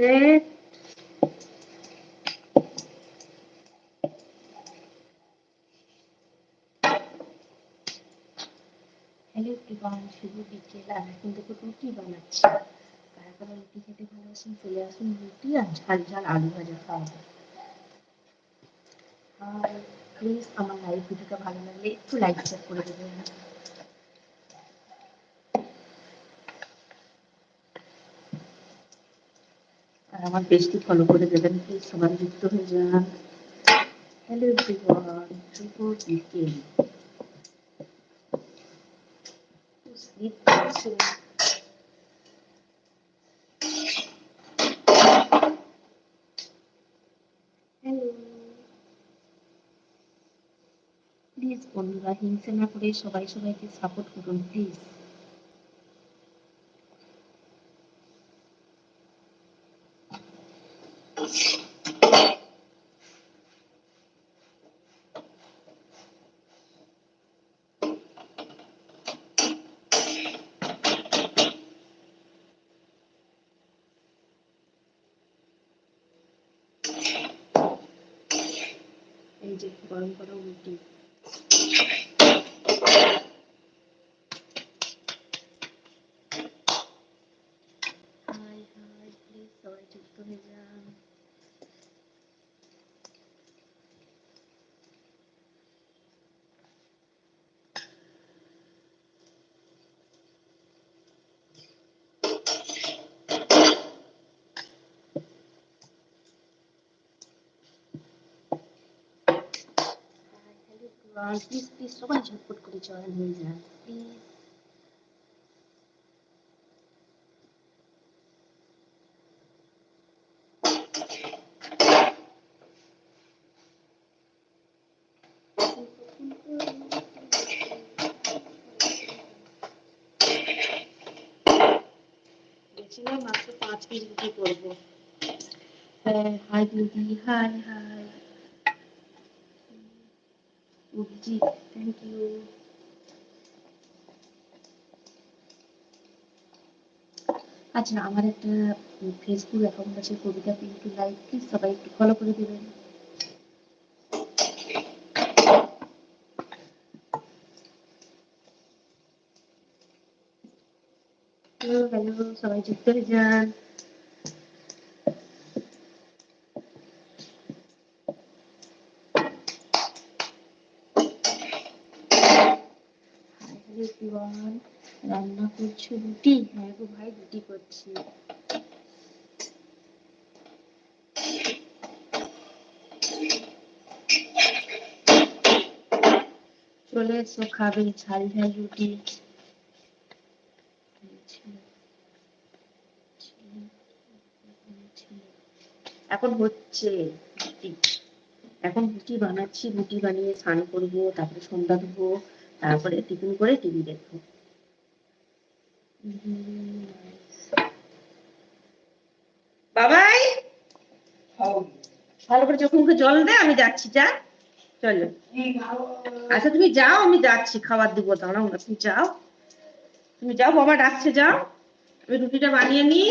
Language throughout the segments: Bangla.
সেট হ্যালো এভরিওয়ান শুভ বিকেল। এখন থেকে রুটি বানাচ্ছি? কারা কারা রুটি খেতে ভালোবাসেন চলে আসুন রুটি আর ঝাল ঝাল আলু ভাজা খাওয়াবো আর প্লিজ আমার লাইভ ভিডিওটা ভালো লাগলে একটু লাইক শেয়ার করে দেবেন। আর আমার পেজটি ফলো করে দেবেন প্লিজ সবাই যুক্ত হয়ে যান। হ্যালো এভরিওয়ান শুভ বিকেল। Also. প্লিজ বন্ধুরা, হিংসা না করে সবাই সবাইকে সাপোর্ট করুন প্লিজ এই যে গরম করা রুটি হাই হাই প্লিজ সবাই যুক্ত হয়ে যান প্লিজ প্লিজ সবাই ঝটপট করে জয়েন হয়ে যান প্লিজ মাত্র পাঁচ রুটি করব হ্যাঁ হাই দিদি হাই হাই জি থ্যাংক ইউ আচ্ছা আমার একটা ফেসবুক অ্যাকাউন্ট আছে, কবিতা পিন্টু লাইভ প্লিজ সবাই একটু ফলো করে দেবেন। হ্যালো সবাই যুক্ত হয়ে যান এভরিওয়ান রান্না করছ রুটি হ্যাঁ গো ভাই রুটি করছি। চলে এসো, খাবে, ঝাল ঝাল রুটি। এখন হচ্ছে রুটি। এখন রুটি বানাচ্ছি, রুটি বানিয়ে স্নান করব, তারপরে সন্ধ্যা দেবো তারপরে টিফিন করে টিভি দেখব। বাবাই। ভালো করে চোখ মুখে জল দে আমি যাচ্ছি যা। চলো। আচ্ছা তুমি যাও আমি যাচ্ছি খাবার দিব দাঁড়াও না তুমি যাও। তুমি যাও বাবা ডাকছে যাও। আমি রুটিটা বানিয়ে নি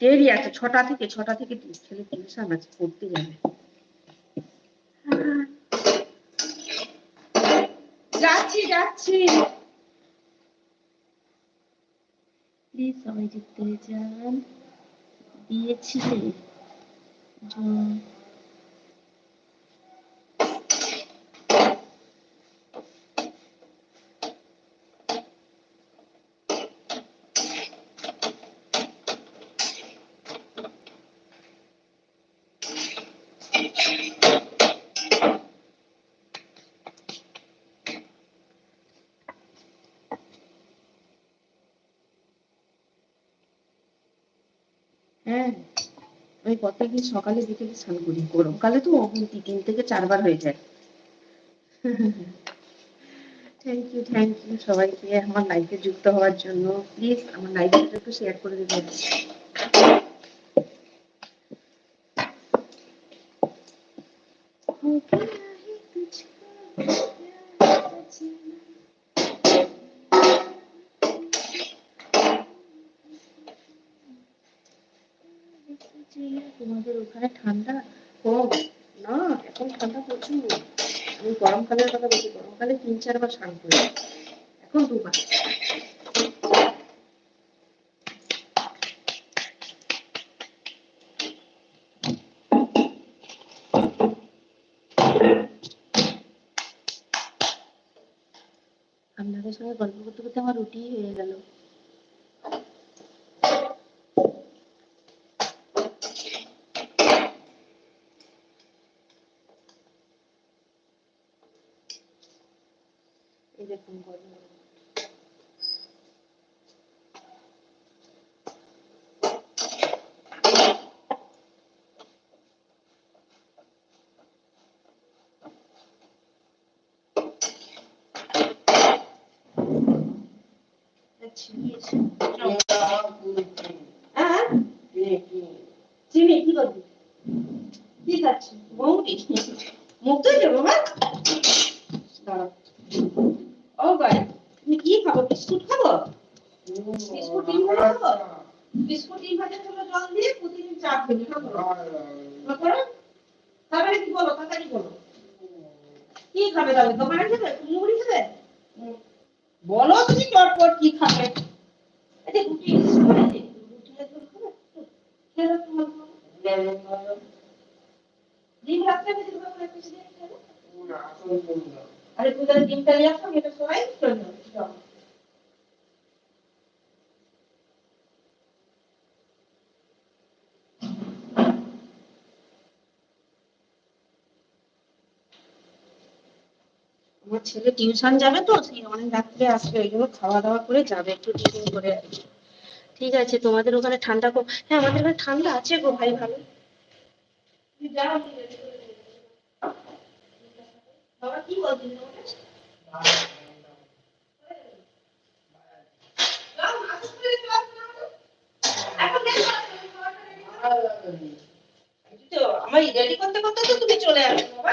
দেরি আছে ছটা থেকে ছটা থেকে ছেলে টিউশন আছে পড়তে যাবে। যাচ্ছি যাচ্ছি। প্লিজ সবাই যুক্ত যান দিয়েছিলে হ্যাঁ। আমি প্রত্যেকদিন সকালে বিকেলে স্নান করি। গরমকালে তো অগুন্তি তিন থেকে চারবার হয়ে যায়। থ্যাংক ইউ থ্যাংক ইউ সবাইকে আমার লাইফে যুক্ত হওয়ার জন্য। প্লিজ আমার লাইফটা একটু শেয়ার করে দেবেন। যে তোমাদের ওখানে ঠান্ডা কম। না, এখন ঠান্ডা প্রচুর। আমি গরমকালের কথা বলছি গরমকালে তিন চারবার স্নান করি। এখন দুবার আপনাদের সঙ্গে গল্প করতে করতে আমার রুটি হয়ে গেল। দেখুন গরম গরম। আচ্ছা, দিয়েছে। হ্যাঁ চিনি কি করবি কি খাচ্ছি মৌরি মুখ ধুয়ে দেবো বাবা দাঁড়াও। ও ভাই তুমি কি খাব বিস্কুট খাব বিস্কুট ডিম ভাজা খাব? বিস্কুট ডিম ভাজা খাব জল দিয়ে প্রতিদিন চা খেতে করো তারপরে? কি বলো? তাড়াতাড়ি বলো। কি খাবে তাহলে? দোকানে যাবে মুড়ি খাবে? বলো তুমি চটপট কি খাবে। করে রুটি আর খাবে? তোমার ডিম তাহলে ডিমটা নিয়ে আসো এটা সবাই চলে যাবে আমার ছেলে টিউশন যাবে তো, সেই অনেক রাত্রে আসবে, ওই জন্য খাওয়া দাওয়া করে যাবে, একটু টিফিন করে আর কি। ঠিক আছে, তোমাদের ওখানে ঠান্ডা কম হ্যাঁ আমাদের ওখানে ঠান্ডা আছে গো ভাই, ভালো। আমার রেডি করতে করতে তো তুমি চলে আসো বাবা।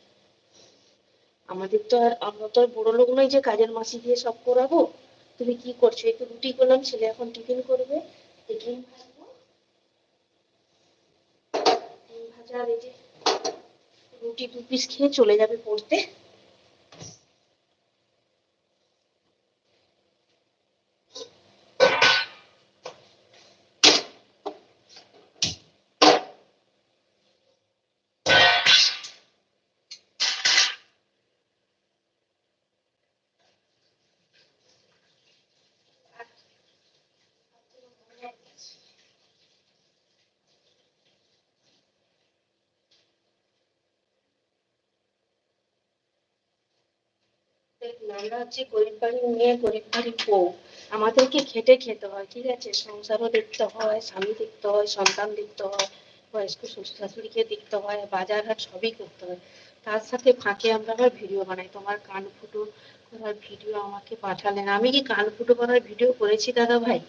আমাদের তো আর, আমরা তো আর বড় লোক নয় যে কাজের মাসি দিয়ে সব করাবো। তুমি কি করছ? একটু রুটি করলাম, ছেলে এখন টিফিন করবে। ডিম ভাজবো। ডিম ভাজা, আর এই যে রুটি দু পিস খেয়ে চলে যাবে পড়তে। দেখুন, আমরা হচ্ছে গরিব বাড়ির মেয়ে গরিব বাড়ির বউ আমাদেরকে খেটে খেতে হয় ঠিক আছে? সংসারও দেখতে হয় স্বামী দেখতে হয় সন্তান দেখতে হয় বয়স্ক শ্বশুর শাশুড়িকে দেখতে হয় বাজার হাট সবই করতে হয়। তার সাথে ফাঁকে আমরা আবার ভিডিও বানাই। তোমার কান ফুটো করার ভিডিও আমাকে পাঠালেন। আমি কি কান ফুটো করার ভিডিও করেছি দাদা ভাই?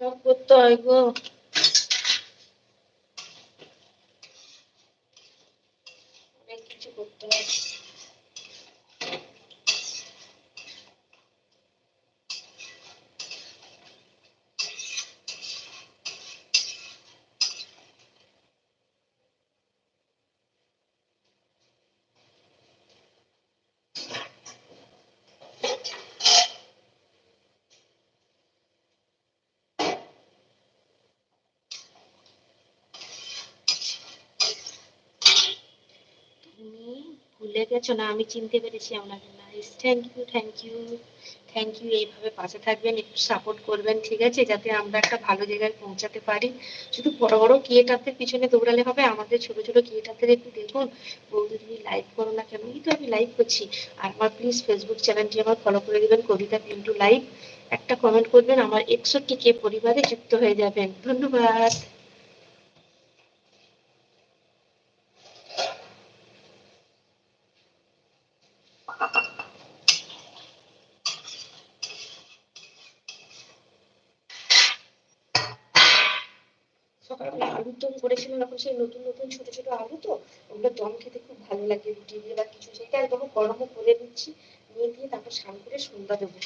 সব করতে হয় গো। কিছু করতে হয়। গেছো না, আমি চিনতে পেরেছি আপনাকে nice thank you thank you thank you এইভাবে পাশে থাকবেন, একটু সাপোর্ট করবেন, ঠিক আছে? যাতে আমরা একটা ভালো জায়গায় পৌঁছাতে পারি। শুধু বড় বড় ক্রিয়েটারদের পিছনে দৌড়ালে হবে, আমাদের ছোট ছোট ক্রিয়েটারদের একটু দেখুন। বৌদি, তুমি লাইভ করো না কেন? এই তো আমি লাইভ করছি। আর আমার প্লিজ ফেসবুক চ্যানেলটি আমার ফলো করে দেবেন, কবিতা পিন্টু লাইভ একটা কমেন্ট করবেন, আমার একষট্টি কে পরিবারে যুক্ত হয়ে যাবেন। ধন্যবাদ। এখন সেই নতুন নতুন ছোট ছোট আলু তো ওগুলো দম খেতে খুব ভালো লাগে, রুটি দিয়ে বা কিছু সেটা একদম গরমও করে নিচ্ছি, নিয়ে দিয়ে তারপর স্নান করে সন্ধ্যা দেবো।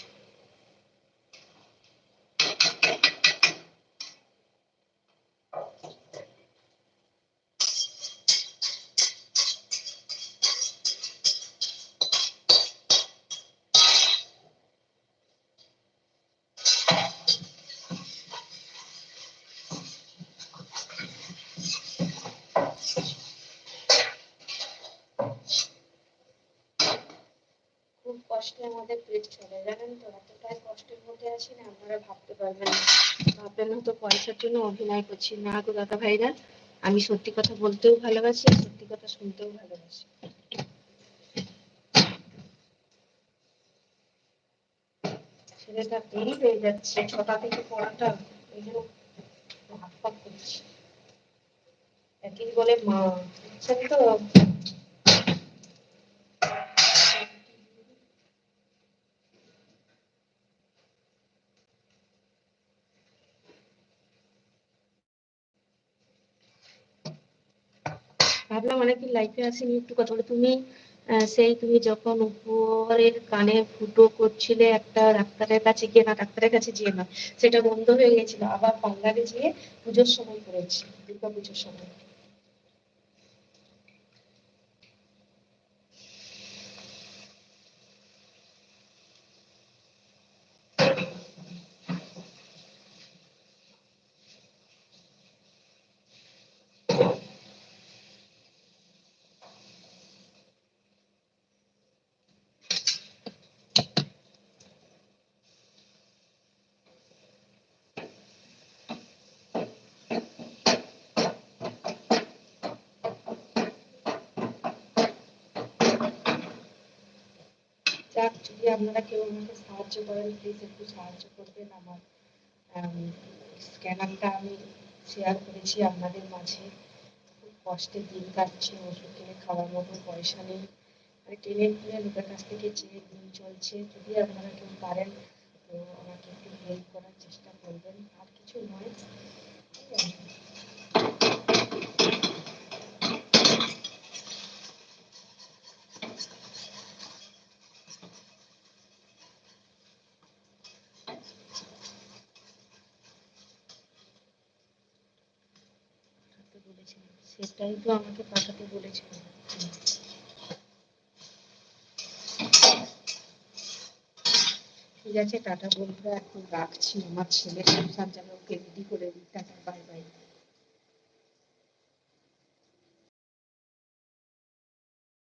কষ্টে আমাদের পেট চলে। জানেন তো, এতটাই কষ্টের মধ্যে আছি না, আপনারা ভাবতে পারবেন না। ভাববেন হয়তো পয়সার জন্য অভিনয় করছি। না গো দাদা ভাইরা, আমি সত্যি কথা বলতেও ভালোবাসি, আর সত্যি কথা শুনতেও ভালোবাসি। ছেলেটা দেরি হয়ে যাচ্ছে, ছটা থেকে পড়াটা একই বলে মা। বুঝছেন তো ভাবলাম অনেকদিন লাইফে আসিনি, একটু কথা বলে। তুমি সেই তুমি যখন উপরের কানে ফুটো করছিলে একটা ডাক্তারের কাছে গিয়ে, না, ডাক্তারের কাছে গিয়ে না, সেটা বন্ধ হয়ে গেছিল আবার বাংলাদেশে যেয়ে পুজোর সময় করেছি, দুর্গা পুজোর সময়। যাক, যদি আপনারা কেউ আমাকে সাহায্য করেন প্লিজ একটু সাহায্য করবেন আমার স্ক্যানারটা আমি শেয়ার করেছি আপনাদের মাঝে। খুব কষ্টে দিন কাটছে, ওষুধ কিনে খাওয়ার মতো পয়সা নেই। মানে টেনে টুনে লোকের কাছ থেকে চেয়ে দিন চলছে। যদি আপনারা কেউ পারেন, তো আমাকে একটু হেল্প করার চেষ্টা করবেন। আর কিছু নয় ঠিক আছে? সেটাই তো আমাকে পাঠাতে বলেছিল। ঠিক আছে, টাটা বন্ধুরা, এখন রাখছি। আমার ছেলে সংসার যেন ওকে রেডি করে দিই টাটা বাই বাই